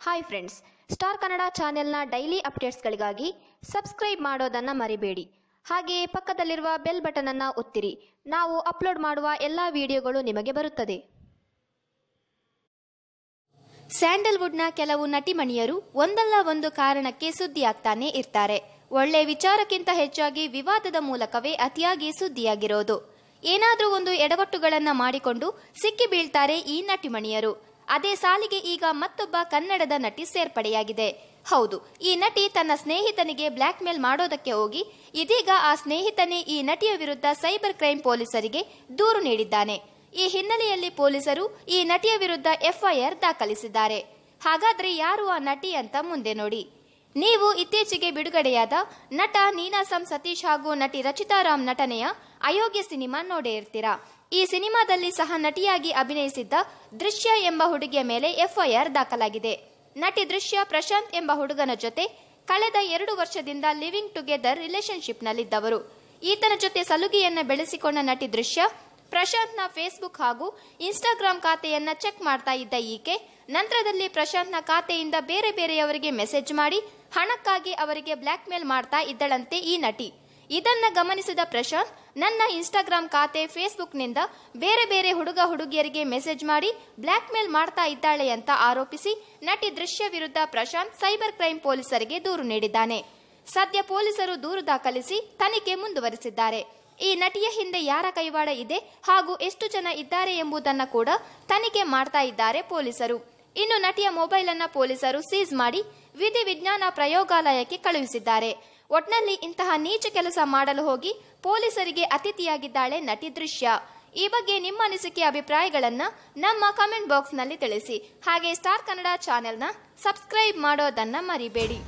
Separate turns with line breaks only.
Hi friends star Kannada ಚಾನೆಲ್ನ daily ಅಪ್ಡೇಟ್ಸ್ಗಳಿಗಾಗಿ subscribe ಮಾಡೋದನ್ನು ಮರಿಬೇಡಿ. ಹಾಗೆಯೇ ಪಕ್ಕದಲ್ಲಿರುವ ಬೆಲ್ ಬಟನನ್ನು ಒತ್ತಿರಿ. ನಾವು ಅಪ್ಲೋಡ್ ಮಾಡುವ ಎಲ್ಲ ವಿಡಿಯೋಗಳು ನಿಮಗೆ ಬರುತ್ತದೆ.
ಸ್ಯಾಂಡಲ್ವುಡ್ನ ಕೆಲವು ನಟಿಮಣಿಯರು ಒಂದಲ್ಲ ಒಂದು ಕಾರಣಕ್ಕೆ ಸುದ್ದಿಯಾಗ್ತಾನೆ ಇರ್ತಾರೆ. ಒಳ್ಳೆ ವಿಚಾರಕ್ಕಿಂತ ಹೆಚ್ಚಾಗಿ ವಿವಾದದ ಮೂಲಕವೇ ಅತಿಯಾಗಿ ಸುದ್ದಿಯಾಗಿರೋದು. ಏನಾದರೂ ಒಂದು ಎಡಗಟ್ಟುಗಳನ್ನು ಮಾಡಿಕೊಂಡು ಸಿಕ್ಕಿ ಬೀಳ್ತಾರೆ ಈ ನಟಿಮಣಿಯರು ಅದೇ ಸಾಲಿಗೆ ಈಗ ಮತ್ತೊಬ್ಬ ಕನ್ನಡದ ನಟಿ ಸೇರ್ಪಡೆಯಾಗಿದೆ. ಹೌದು, ಈ ನಟಿ ತನ್ನ ಸ್ನೇಹಿತನಿಗೆ ಬ್ಲ್ಯಾಕ್ ಮೇಲ್ ಮಾಡೋದಕ್ಕೆ ಹೋಗಿ, ಇದೀಗ ಆ ಸ್ನೇಹಿತನೇ ಈ ನಟಿಯ ವಿರುದ್ಧ ಸೈಬರ್ ಕ್ರೈಂ ಪೊಲೀಸರಿಗೆ ದೂರು ನೀಡಿದ್ದಾನೆ. ಈ ಹಿನ್ನೆಲೆಯಲ್ಲಿ ಪೊಲೀಸರು ಈ ನಟಿಯ ವಿರುದ್ಧ ಎಫ್ಐಆರ್ ದಾಖಲಿಸಿದ್ದಾರೆ. ಹಾಗಾದ್ರೆ ಯಾರು ಆ ನಟಿ ಅಂತ ಮುಂದೆ ನೋಡಿ. ನೀವು ಇತ್ತೀಚೆಗೆ ಬಿಡುಗಡೆಯಾದ ನಟ ನೀನಾಸಂ ಸತೀಶ್ ಹಾಗೂ ನಟಿ ರಚಿತಾ ರಾಮ್ ನಟನೆಯ ಅಯೋಗ್ಯ ಸಿನಿಮಾ ನೋಡೇ ಇರ್ತೀರಾ. ಈ ಸಿನಿಮಾದಲ್ಲಿ ಸಹ ನಟಿಯಾಗಿ ಅಭಿನಯಿಸಿದ್ದ ದೃಶ್ಯ ಎಂಬ ಹುಡುಗಿಯ ಮೇಲೆ ಎಫ್ಐಆರ್ ದಾಖಲಾಗಿದೆ. ನಟಿ ದೃಶ್ಯ ಪ್ರಶಾಂತ್ ಎಂಬ ಹುಡುಗನ ಜೊತೆ ಕಳೆದ ಎರಡು ವರ್ಷದಿಂದ ಲಿವಿಂಗ್ ಟುಗೆದರ್ ರಿಲೇಶನ್ಶಿಪ್ನಲ್ಲಿದ್ದವರು. ಈತನ ಜೊತೆ ಸಲುಗೆಯನ್ನು ಬೆಳೆಸಿಕೊಂಡ ನಟಿ ದೃಶ್ಯ ಪ್ರಶಾಂತ್ನ ಫೇಸ್ಬುಕ್ ಹಾಗೂ ಇನ್ಸ್ಟಾಗ್ರಾಂ ಖಾತೆಯನ್ನ ಚೆಕ್ ಮಾಡ್ತಾ ಇದ್ದ ಈಕೆ, ನಂತರದಲ್ಲಿ ಪ್ರಶಾಂತ್ನ ಖಾತೆಯಿಂದ ಬೇರೆ ಬೇರೆಯವರಿಗೆ ಮೆಸೇಜ್ ಮಾಡಿ ಹಣಕ್ಕಾಗಿ ಅವರಿಗೆ ಬ್ಲ್ಯಾಕ್ ಮೇಲ್ ಮಾಡ್ತಾ ಇದ್ದಳಂತೆ ಈ ನಟಿ. ಇದನ್ನ ಗಮನಿಸಿದ ಪ್ರಶಾಂತ್, ನನ್ನ ಇನ್ಸ್ಟಾಗ್ರಾಂ ಖಾತೆ ಫೇಸ್ಬುಕ್ನಿಂದ ಬೇರೆ ಬೇರೆ ಹುಡುಗ ಹುಡುಗಿಯರಿಗೆ ಮೆಸೇಜ್ ಮಾಡಿ ಬ್ಲ್ಯಾಕ್ ಮೇಲ್ ಮಾಡ್ತಾ ಇದ್ದಾಳೆ ಅಂತ ಆರೋಪಿಸಿ ನಟಿ ದೃಶ್ಯ ವಿರುದ್ಧ ಪ್ರಶಾಂತ್ ಸೈಬರ್ ಕ್ರೈಂ ಪೊಲೀಸರಿಗೆ ದೂರು ನೀಡಿದ್ದಾನೆ. ಸದ್ಯ ಪೊಲೀಸರು ದೂರು ದಾಖಲಿಸಿ ತನಿಖೆ ಮುಂದುವರೆಸಿದ್ದಾರೆ. ಈ ನಟಿಯ ಹಿಂದೆ ಯಾರ ಕೈವಾಡ ಇದೆ ಹಾಗೂ ಎಷ್ಟು ಜನ ಇದ್ದಾರೆ ಎಂಬುದನ್ನು ಕೂಡ ತನಿಖೆ ಮಾಡ್ತಾ ಇದ್ದಾರೆ ಪೊಲೀಸರು. ಇನ್ನು ನಟಿಯ ಮೊಬೈಲ್ ಅನ್ನ ಪೊಲೀಸರು ಸೀಸ್ ಮಾಡಿ ವಿಧಿ ವಿಜ್ಞಾನ ಪ್ರಯೋಗಾಲಯಕ್ಕೆ ಕಳುಹಿಸಿದ್ದಾರೆ. ಒಟ್ನಲ್ಲಿ ಇಂತಹ ನೀಚ ಕೆಲಸ ಮಾಡಲು ಹೋಗಿ ಪೊಲೀಸರಿಗೆ ಅತಿಥಿಯಾಗಿದ್ದಾಳೆ ನಟಿ ದೃಶ್ಯ. ಈ ಬಗ್ಗೆ ನಿಮ್ಮ ಅನಿಸಿಕೆ ಅಭಿಪ್ರಾಯಗಳನ್ನ ನಮ್ಮ ಕಮೆಂಟ್ ಬಾಕ್ಸ್ನಲ್ಲಿ ತಿಳಿಸಿ. ಹಾಗೆ ಸ್ಟಾರ್ ಕನ್ನಡ ಚಾನೆಲ್ನ ಸಬ್ಸ್ಕ್ರೈಬ್ ಮಾಡೋದನ್ನ ಮರಿಬೇಡಿ.